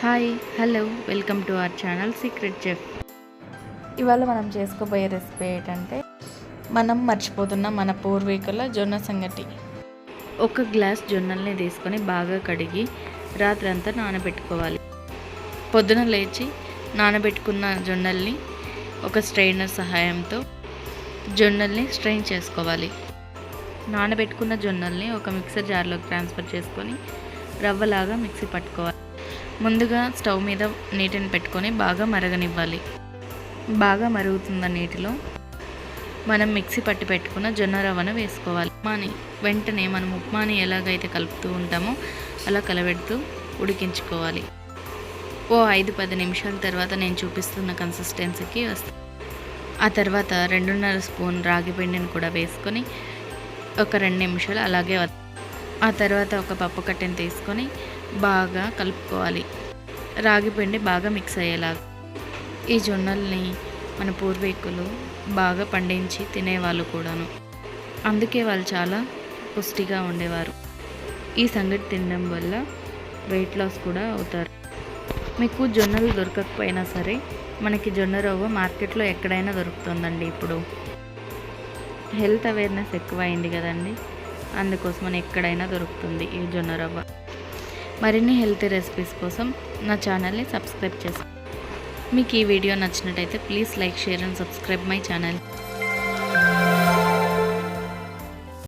Hi hello welcome to our channel secret chef. ఇవాళ మనం చేసుకోబోయే రెసిపీ ఏంటంటే మనం మర్చిపోతున్న మన పూర్వీకుల జొన్న సంగటి. ఒక గ్లాస్ జొన్నల్ని తీసుకొని బాగా కడిగి రాత్రంతా నానబెట్టుకోవాలి. పొద్దున లేచి నానబెట్టుకున్న జొన్నల్ని ఒక స్ట్రైనర్ సహాయంతో జొన్నల్ని స్ట్రెయిన్ చేసుకోవాలి. నానబెట్టుకున్న జొన్నల్ని ఒక మిక్సర్ జార్లోకి ట్రాన్స్ఫర్ చేసుకొని రవ్వలాగా మిక్సీ పట్టుకోవాలి. ముందుగా స్టవ్ మీద నీటిని పెట్టుకొని బాగా మరగనివ్వాలి. బాగా మరుగుతున్న నీటిలో మనం మిక్సీ పట్టి పెట్టుకున్న జొన్న రవ్వను వేసుకోవాలి. ఉప్మాని వెంటనే మనం ఉప్మాని ఎలాగైతే కలుపుతూ ఉంటామో అలా కలబెడుతూ ఉడికించుకోవాలి. ఓ ఐదు పది నిమిషాల తర్వాత నేను చూపిస్తున్న కన్సిస్టెన్సీకి వస్తుంది ఆ తర్వాత రెండున్నర స్పూన్ రాగి పిండిని కూడా వేసుకొని ఒక రెండు నిమిషాలు అలాగే వద్- ఆ తర్వాత ఒక పప్పు కట్టెని తీసుకొని బాగా కలుపుకోవాలి. రాగి పిండి బాగా మిక్స్ అయ్యేలాగా. ఈ జొన్నల్ని మన పూర్వీకులు బాగా పండించి తినేవాళ్ళు కూడాను. అందుకే వాళ్ళు చాలా పుష్టిగా ఉండేవారు. ఈ సంగటి తినడం వల్ల వెయిట్ లాస్ కూడా అవుతారు. మీకు జొన్నలు దొరకకపోయినా సరే మనకి జొన్న రవ్వ మార్కెట్లో ఎక్కడైనా దొరుకుతుందండి ఇప్పుడు. హెల్త్ అవేర్నెస్ ఎక్కువైంది కదండి. అందుకోసం మన ఎక్కడైనా దొరుకుతుంది ఈ జొన్న రవ్వ. మరిన్ని హెల్తీ రెసిపీస్ కోసం నా ఛానల్ని సబ్స్క్రైబ్ చేసుకో మీకు ఈ వీడియో నచ్చినట్టయితే please like share and subscribe my channel.